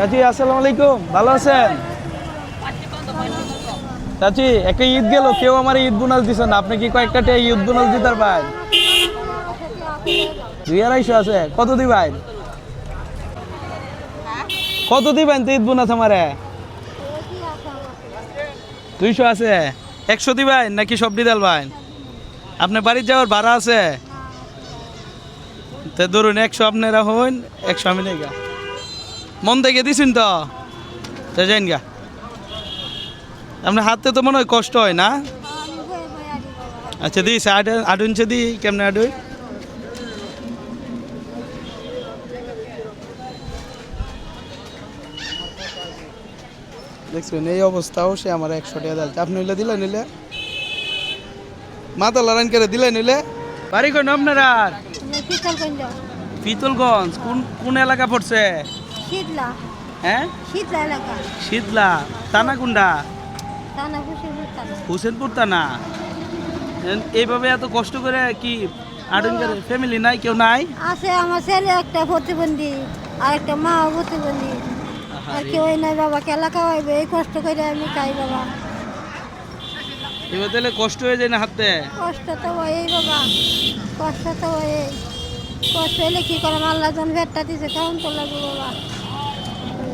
চাচি, আসসালামু আলাইকুম। ভালো আছেন? চাচি, একটা ঈদ গেল, কেউ আমার ঈদ বোনাস দিছে না। আপনি কি কয়েকটা ঈদ বোনাস দিতে পারেন? দুই আড়াইশো আছে। কত দিবেন? কত দিবেন তো ঈদ বোনাস আমারে? দুইশো আছে। একশো দিবেন নাকি সব দিদাল ভাই আপনার বাড়ির যাওয়ার ভাড়া আছে? তো ধরুন একশো আপনারা হইন, একশো আমি নেই মন থেকে দিছেন তো? তো যাইন গা। আপনার হাতে তো মনে হয় কষ্ট হয় না? আচ্ছা দিস আট দি কেমনে আট দেখছেন এই অবস্থাও সে আমার একশো টাকা দিল আপনি নিলে দিলে নিলে মাথা লড়াইন করে দিলে নিলে বাড়ি কোন আপনারা শীতলগঞ্জ পিতলগঞ্জ কোন কোন এলাকা পড়ছে? শীতলা। হ্যাঁ? শীতলা এলাকা। শীতলা তানাকুন্ডা? টানা খুশি হুসেনপুর তানা এইভাবে এত কষ্ট করে কি আটন ফ্যামিলি নাই কেউ নাই? আছে আমার ছেলে একটা প্রতিবন্ধী আর একটা মা প্রতিবন্ধী। আর কেউ নাই বাবা কেলা খাওয়াইবে এই কষ্ট করে আমি খাই বাবা। এবার তাহলে কষ্ট হয়ে যায় না হাতে কষ্ট তো হয়েই বাবা। কষ্ট তো হয়ে কষ্ট হলে কি করলাম আল্লাহ জন ভেটটা দিছে কেমন তো লাগবে বাবা।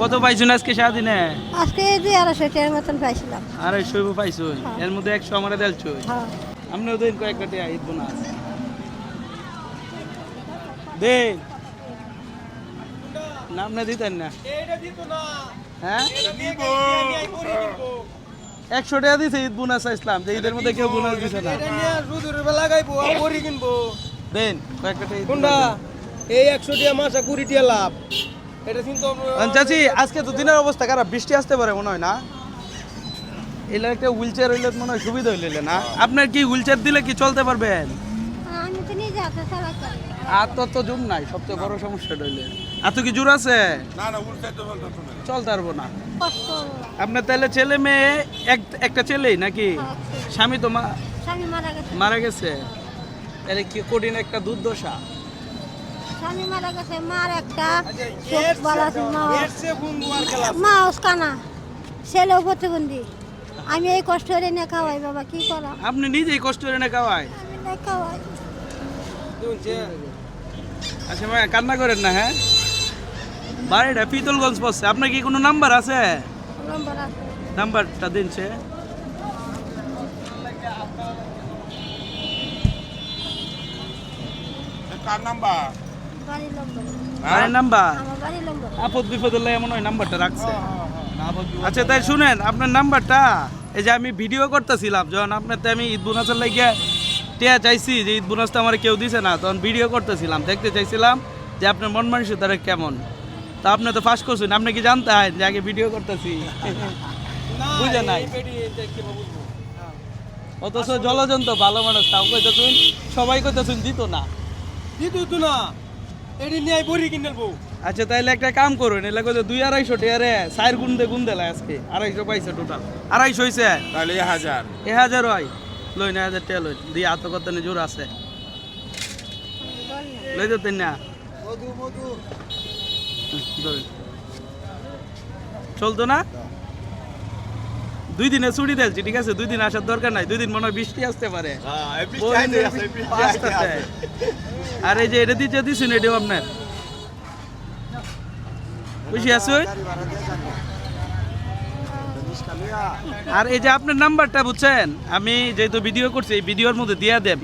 কত পাইছুন আজকে সারাদিনে? আজকে এই দুই আড়াইশো টাকার মতন পাইছিলাম। আড়াইশো পাইছুন? এর মধ্যে একশো আমার দেলছো হ্যাঁ। আপনিও দিন কয়েকটা টিয়া ঈদ বোনাস দিন। না আপনি দিতেন না। হ্যাঁ? একশো টাকা দিছে ঈদ বোনাস ইসলাম যে ঈদের মধ্যে কেউ বোনাস দিছে না। লাগাইবো বড়ি কিনবো দেন। কয়েকটা কোনটা? এই একশো টিয়া মাসা কুড়ি টিয়া লাভ। এটা কিন্তু দিন। চাচি আজকে তো দিনের অবস্থা খারাপ বৃষ্টি আসতে পারে মনে হয় না? এলাকা একটা হুইল চেয়ার হইলে মনে হয় সুবিধা হইলে না? আপনার কি হুইল চেয়ার দিলে কি চলতে পারবেন তো চালাতে আর তো তো জুম নাই সবচেয়ে বড় সমস্যা হইলে। এত কি জোর আছে? চলতে পারব না। আপনার তাহলে ছেলে মেয়ে এক একটা ছেলেই নাকি? হ্যাঁ, স্বামী তো মারা গেছে। মারা গেছে? তাহলে কি কঠিন একটা দুর্দশা? স্বামী মারা গেছে মার একটা চোখ বালা মা। ওসকানা ছেলেও প্রতিবন্ধী আমি এই কষ্ট করে নিয়ে খাওয়াই বাবা কি করা? আপনি নিজেই কষ্ট করে না আমি না খাওয়াই। আচ্ছা মা কান্না করেন না হ্যাঁ? বাড়িটা পিতলগঞ্জ পড়ছে। আপনার কি কোনো নাম্বার আছে? নম্বর আছে। নাম্বারটা দিন সে। বাড়ির নম্বর? বাড়ির নাম্বার আপদ এমন হয় নাম্বারটা রাখছে। আচ্ছা তাই শুনেন আপনার নাম্বারটা এই যে আমি ভিডিও করতেছিলাম যখন আপনার তো আমি ঈদ বোনাসের লাগিয়ে টিয়া চাইছি যে ঈদ বোনাসটা আমার কেউ দিছে না তখন ভিডিও করতেছিলাম দেখতে চাইছিলাম যে আপনার মন মানুষের তারা কেমন। তা আপনি তো ফার্স্ট করছেন আপনি কি জানতে হয় যে আগে ভিডিও করতেছি? বুঝে নাই। অথচ জলজন্ত ভালো মানুষ তাও কইতেছুন সবাই কইতেছুন দিত না। দিতু না। এটি নিয়ে বড়ি কিনবো আচ্ছা তাইলে একটা কাম করুন এলে কইতে দুই আড়াইশো টিয়ারে চার গুণ দে গুণ দেলা আজকে আড়াইশো পাইছে টোটাল আড়াইশো হইছে? তাহলে এক হাজার। এ হাজার হয়। লই না হাজার টিয়া লই দিয়ে আত কত জোর আছে। লই দিতেন না মধু মধু। চলতো না? দুই দিনে ছুটি দিয়েছি ঠিক আছে? দুই দিন আসার দরকার নাই দুই দিন মনে হয় বৃষ্টি আসতে পারে। আসতেছে। আর এই যে এটা দিতে দিছেন এটাও আপনার। খুশি আছো? আর এই যে আপনার নাম্বারটা বুঝছেন? আমি যেহেতু ভিডিও করছি এই ভিডিওর মধ্যে দিয়ে দেন।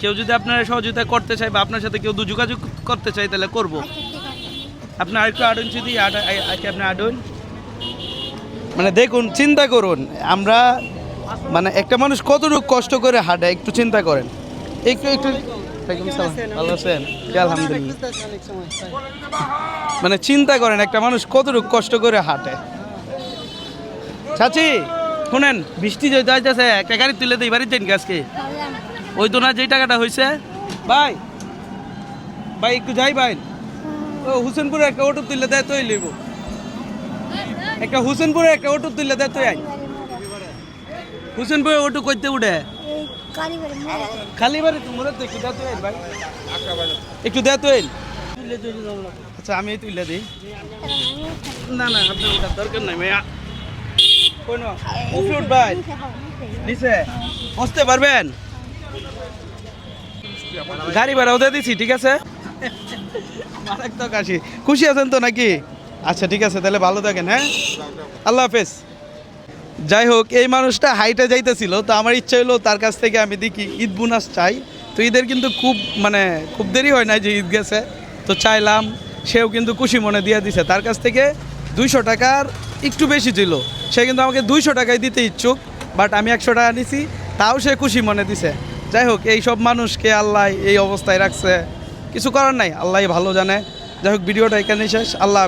কেউ যদি আপনার সহযোগিতা করতে চায় বা আপনার সাথে কেউ দু যোগাযোগ করতে চায় তাহলে করব। আপনার ঠিক আছে। আরেকটু আডুন যদি আপনার আডুন। মানে দেখুন চিন্তা করুন। আমরা মানে একটা মানুষ কতটুকু কষ্ট করে হাঁটে একটু চিন্তা করেন। একটু একটু ভালো আছেন? আলহামদুলিল্লাহ। মানে চিন্তা করেন একটা মানুষ কতটুকু কষ্ট করে হাঁটে। চাচি শুনেন বৃষ্টি যে যাইতেছে একটা গাড়ি তুলে দিই আজকে তাহলে আমি ওই তো না যেই টাকাটা হয়েছে ভাই ভাই একটু যাই ভাই। ও হুসেনপুরে একটা অটো তুলে দেয় তুই লইব একটা হুসেনপুরে একটা অটো তুললে দেয় তুই হুসেনপুরে অটো করতে উঠে। খালি বাড়ি তুই ভাই। একটু তুই আচ্ছা আমি তুলে দিই। না না আপনার ওটার দরকার নাই ভাইয়া। কোনো উফরুট ভাই। নিচে। বসতে পারবেন? গাড়ি ভাড়া ওদের দিছি ঠিক আছে? মারাত্মক আসি খুশি আছেন তো নাকি? আচ্ছা ঠিক আছে, তাহলে ভালো থাকেন হ্যাঁ? আল্লাহ হাফেজ। যাই হোক, এই মানুষটা হাইটে যাইতেছিল, তো আমার ইচ্ছা হলো তার কাছ থেকে আমি দেখি ঈদ বোনাস চাই। তো ঈদের কিন্তু খুব মানে খুব দেরি হয় না যে ঈদ গেছে। তো চাইলাম, সেও কিন্তু খুশি মনে দিয়ে দিছে। তার কাছ থেকে দুইশো টাকার একটু বেশি ছিল। সে কিন্তু আমাকে দুইশো টাকায় দিতে ইচ্ছুক, বাট আমি একশো টাকা নিছি, তাও সে খুশি মনে দিছে। যাই হোক, এই সব মানুষকে আল্লাহ এই অবস্থায় রাখছে। কিছু করার নাই আল্লাহ ভালো জানে। যাই হোক, ভিডিওটা এখানেই শেষ। আল্লাহ